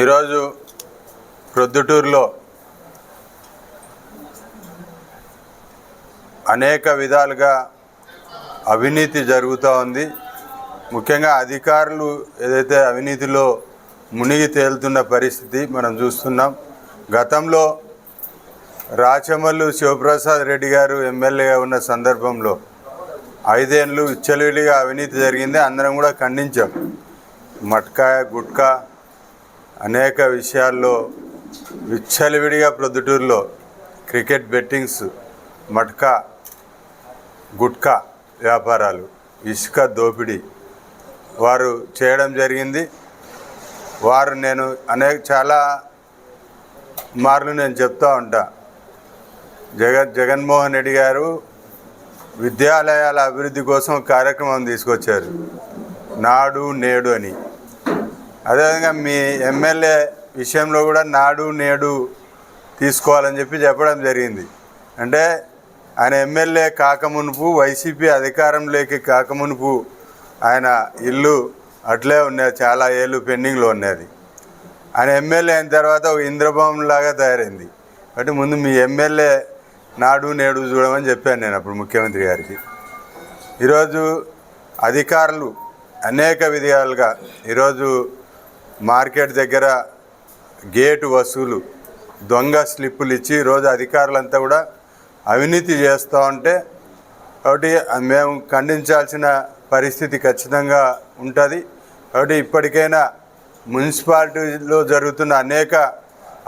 ఈరోజు ప్రొద్దుటూరులో అనేక విధాలుగా అవినీతి జరుగుతూ ఉంది. ముఖ్యంగా అధికారులు ఏదైతే అవినీతిలో మునిగి తేలుతున్న పరిస్థితి మనం చూస్తున్నాం. గతంలో రాచమల్లు శివప్రసాద్ రెడ్డి గారు ఎమ్మెల్యేగా ఉన్న సందర్భంలో ఐదేళ్ళు విచ్చలవిడిగా అవినీతి జరిగింది. అందరం కూడా ఖండించాం. మట్కాయ గుట్కా అనేక విషయాల్లో విచ్చలవిడిగా ప్రొద్దుటూరులో క్రికెట్ బెట్టింగ్స్ మట్కా గుట్కా వ్యాపారాలు ఇసుక దోపిడీ వారు చేయడం జరిగింది. వారు నేను అనేక చాలా మార్లు నేను చెప్తూ ఉంటా. జగన్ జగన్మోహన్ రెడ్డి గారు విద్యాలయాల అభివృద్ధి కోసం కార్యక్రమం తీసుకొచ్చారు. నాడు నేడు అని. అదేవిధంగా మీ ఎమ్మెల్యే విషయంలో కూడా నాడు నేడు తీసుకోవాలని చెప్పి చెప్పడం జరిగింది. అంటే ఆయన ఎమ్మెల్యే కాకమునుపు వైసీపీ అధికారంలోకి కాకమునుపు ఆయన ఇల్లు అట్లే ఉన్నది చాలా ఏళ్ళు పెండింగ్లో ఉన్నది. ఆయన ఎమ్మెల్యే అయిన తర్వాత ఒక ఇంద్రభవనం లాగా తయారైంది. కాబట్టి ముందు మీ ఎమ్మెల్యే నాడు నేడు చూడమని చెప్పాను నేను అప్పుడు ముఖ్యమంత్రి గారికి. ఈరోజు అధికారులు అనేక విధాలుగా ఈరోజు మార్కెట్ దగ్గర గేటు వసూలు దొంగ స్లిప్పులు ఇచ్చి రోజు అధికారులంతా కూడా అవినీతి చేస్తూ ఉంటే కాబట్టి మేము ఖండించాల్సిన పరిస్థితి ఖచ్చితంగా ఉంటుంది. కాబట్టి ఇప్పటికైనా మున్సిపాలిటీలో జరుగుతున్న అనేక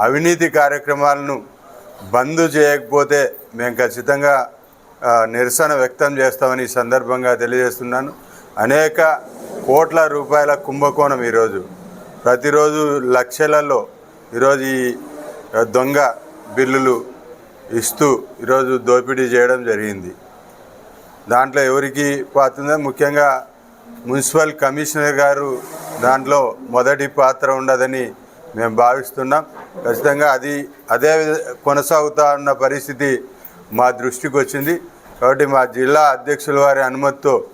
అవినీతి కార్యక్రమాలను బంద్ చేయకపోతే మేము ఖచ్చితంగా నిరసన వ్యక్తం చేస్తామని ఈ సందర్భంగా తెలియజేస్తున్నాను. అనేక కోట్ల రూపాయల కుంభకోణం ఈరోజు. ప్రతిరోజు లక్షలలో ఈరోజు ఈ దొంగ బిల్లులు ఇస్తూ ఈరోజు దోపిడీ చేయడం జరిగింది. దాంట్లో ఎవరికి పాత్ర ముఖ్యంగా మున్సిపల్ కమిషనర్ గారు దాంట్లో మొదటి పాత్ర ఉండదని మేము భావిస్తున్నాం. ఖచ్చితంగా అది అదే విధ- కొనసాగుతా ఉన్న పరిస్థితి మా దృష్టికి వచ్చింది. కాబట్టి మా జిల్లా అధ్యక్షుల వారి అనుమతితో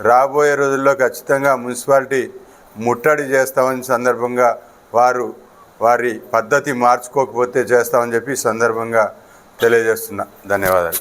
రాబోయే రోజుల్లో ఖచ్చితంగా మున్సిపాలిటీ ముట్టడి చేస్తామని సందర్భంగా వారు వారి పద్ధతి మార్చుకోకపోతే చేస్తామని చెప్పి సందర్భంగా తెలియజేస్తున్నా. ధన్యవాదాలు.